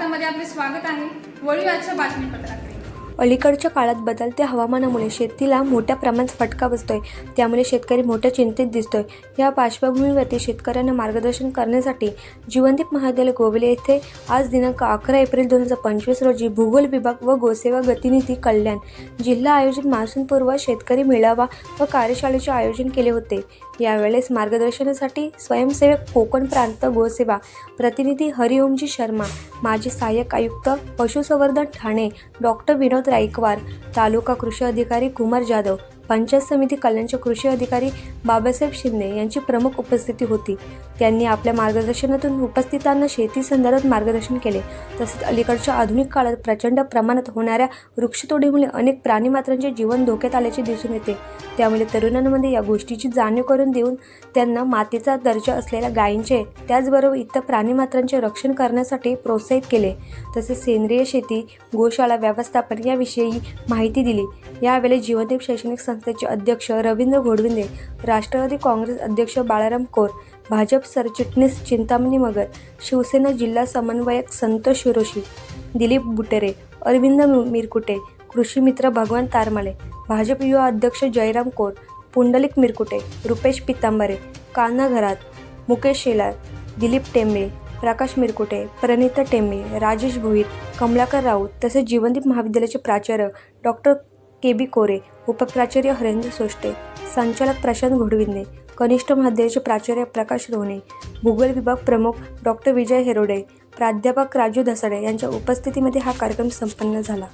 न्यूजमध्ये आपले स्वागत आहे. वळूया आजच्या बातमीपत्राकडे. अलीकडच्या काळात बदलत्या हवामानामुळे शेतीला मोठ्या प्रमाणात फटका बसतोय. त्यामुळे शेतकरी मोठ्या चिंतेत दिसतोय. या पार्श्वभूमीवरती शेतकऱ्यांना मार्गदर्शन करण्यासाठी जीवनदीप महाविद्यालय गोविले येथे आज दिनांक अकरा एप्रिल दोन हजार पंचवीस रोजी भूगोल विभाग व गोसेवा गतिनिधी कल्याण जिल्हा आयोजित मान्सूनपूर्व शेतकरी मेळावा व कार्यशाळेचे आयोजन केले होते. यावेळेस मार्गदर्शनासाठी स्वयंसेवक कोकण प्रांत गोसेवा प्रतिनिधी हरिओमजी शर्मा माजी सहाय्यक आयुक्त पशुसंवर्धन ठाणे डॉक्टर विनोद राईकवार तालुका कृषी अधिकारी कुमार जाधव पंचायत समिती कल्याणचे कृषी अधिकारी बाबासाहेब शिंदे यांची प्रमुख उपस्थिती होती. त्यांनी आपल्या मार्गदर्शनातून उपस्थितांना शेती संदर्भात मार्गदर्शन केले. तसेच अलीकडच्या आधुनिक काळात प्रचंड प्रमाणात होणाऱ्या वृक्षतोडीमुळे अनेक प्राणीमात्रांचे जीवन धोक्यात आल्याचे दिसून येते. त्यामुळे तरुणांमध्ये या गोष्टीची जाणीव करून देऊन त्यांना मातीचा दर्जा असलेल्या गायींचे त्याचबरोबर इतर प्राणीमात्रांचे रक्षण करण्यासाठी प्रोत्साहित केले. तसेच सेंद्रिय शेती गोशाळा व्यवस्थापन याविषयी माहिती दिली. यावेळी जीवनदीप शैक्षणिक संस्थेचे अध्यक्ष रवींद्र घोडविंदे राष्ट्रवादी काँग्रेस अध्यक्ष बाळाराम कोर भाजप सरचिटणीस चिंतामणी मगर शिवसेना जिल्हा समन्वयक संतोष शिरोशी दिलीप बुटेरे अरविंद मिरकुटे कृषी मित्र भगवान तारमाले भाजप युवा अध्यक्ष जयराम कोर पुंडलिक मिरकुटे रुपेश पितांबरे कान्हा घरात मुकेश शेलार दिलीप टेंबे प्रकाश मिरकुटे प्रणिता टेंबे राजेश भोईर कमलाकर राऊत तसेच जीवनदीप महाविद्यालयाचे प्राचार्य डॉक्टर के बी कोरे उपप्राचार्य हरेंद्र सोष्टे संचालक प्रशांत घोडविंदे कनिष्ठ महाविद्यालयाचे प्राचार्य प्रकाश रोहणे भूगोल विभाग प्रमुख डॉक्टर विजय हेरोडे प्राध्यापक राजू धसाडे यांच्या उपस्थितीमध्ये हा कार्यक्रम संपन्न झाला.